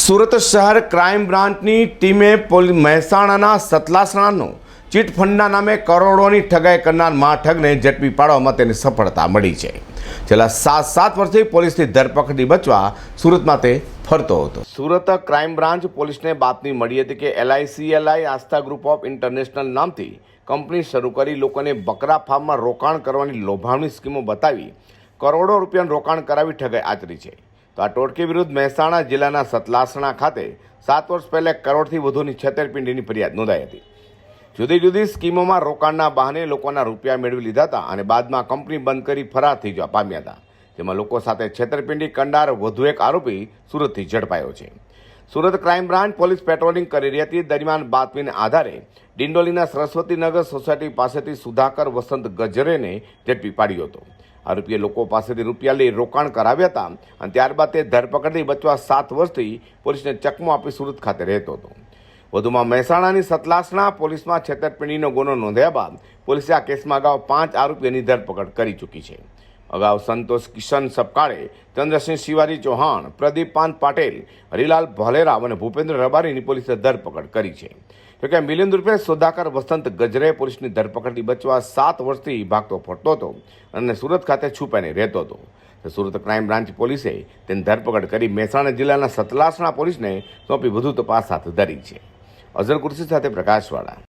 સુરત શહેર ક્રાઇમ બ્રાન્ચની ટીમે પોલીસ મહેસાણાના સતલાસણાનો ચીટફંડના નામે કરોડોની ઠગાઈ કરનાર મા ઠગને ઝડપી પાડવામાં તેની સફળતા મળી છે. છેલ્લા સાત સાત વર્ષથી પોલીસની ધરપકડી બચવા સુરતમાં તે ફરતો હતો. સુરત ક્રાઇમ બ્રાન્ચ પોલીસને બાતમી મળી હતી કે એલઆઈસીએલઆઈ આસ્થા ગ્રુપ ઓફ ઇન્ટરનેશનલ નામથી કંપની શરૂ કરી લોકોને બકરા ફાર્મમાં રોકાણ કરવાની લોભામણી સ્કીમો બતાવી કરોડો રૂપિયાનું રોકાણ કરાવી ઠગાઈ આચરી છે. તો આ ટોળકી વિરુદ્ધ મહેસાણા જિલ્લાના સતલાસણા ખાતે સાત વર્ષ પહેલાં કરોડથી વધુની છેતરપિંડીની ફરિયાદ નોંધાઈ હતી. જુદી જુદી સ્કીમોમાં રોકાણના બહાને લોકોના રૂપિયા મેળવી લીધા હતા અને બાદમાં કંપની બંધ કરી ફરાર થઈ જવા પામ્યા હતા. જેમાં લોકો સાથે છેતરપિંડી કંડાર વધુ એક આરોપી સુરતથી ઝડપાયો છે. Surat crime branch police patrolling કરી રહી હતી. દરમિયાન બાતમીને આધારે ડિંડોલીના સરસ્વતીનગર સોસાયટી પાસેથી સુધાકર વસંત ગજરેને ઝડપી પાડ્યો હતો. આરોપીએ લોકો પાસેથી રૂપિયા લઈ રોકાણ કરાવ્યા હતા અને ત્યારબાદ તે ધરપકડથી બચવા સાત વર્ષથી પોલીસને ચકમો આપી સુરત ખાતે રહેતો હતો. વધુમાં મહેસાણાની સતલાસણા પોલીસમાં છેતરપિંડીનો ગુનો નોંધ્યા બાદ પોલીસે આ કેસમાં અગાઉ પાંચ આરોપીઓની ધરપકડ કરી ચૂકી છે. અગાઉ સંતોષ કિશન સપકાળે ચંદ્રસિંહ શિવાજી ચૌહાણ પ્રદીપ પાંત પાટેલ, હરિલાલ ભલેરાવ અને ભૂપેન્દ્ર રબારીની પોલીસે ધરપકડ કરી છે. જોકે મિલિંદ રૂપે સુધાકર વસંત ગજરે પોલીસની ધરપકડથી બચવા સાત વર્ષથી ભાગતો ફરતો હતો અને સુરત ખાતે છુપાઈને રહેતો હતો. સુરત ક્રાઇમ બ્રાન્ચ પોલીસે તેની ધરપકડ કરી મહેસાણા જિલ્લાના સતલાસણા પોલીસને સોંપી વધુ તપાસ હાથ ધરી છે. અઝર કુર્સી સાથે પ્રકાશવાળા.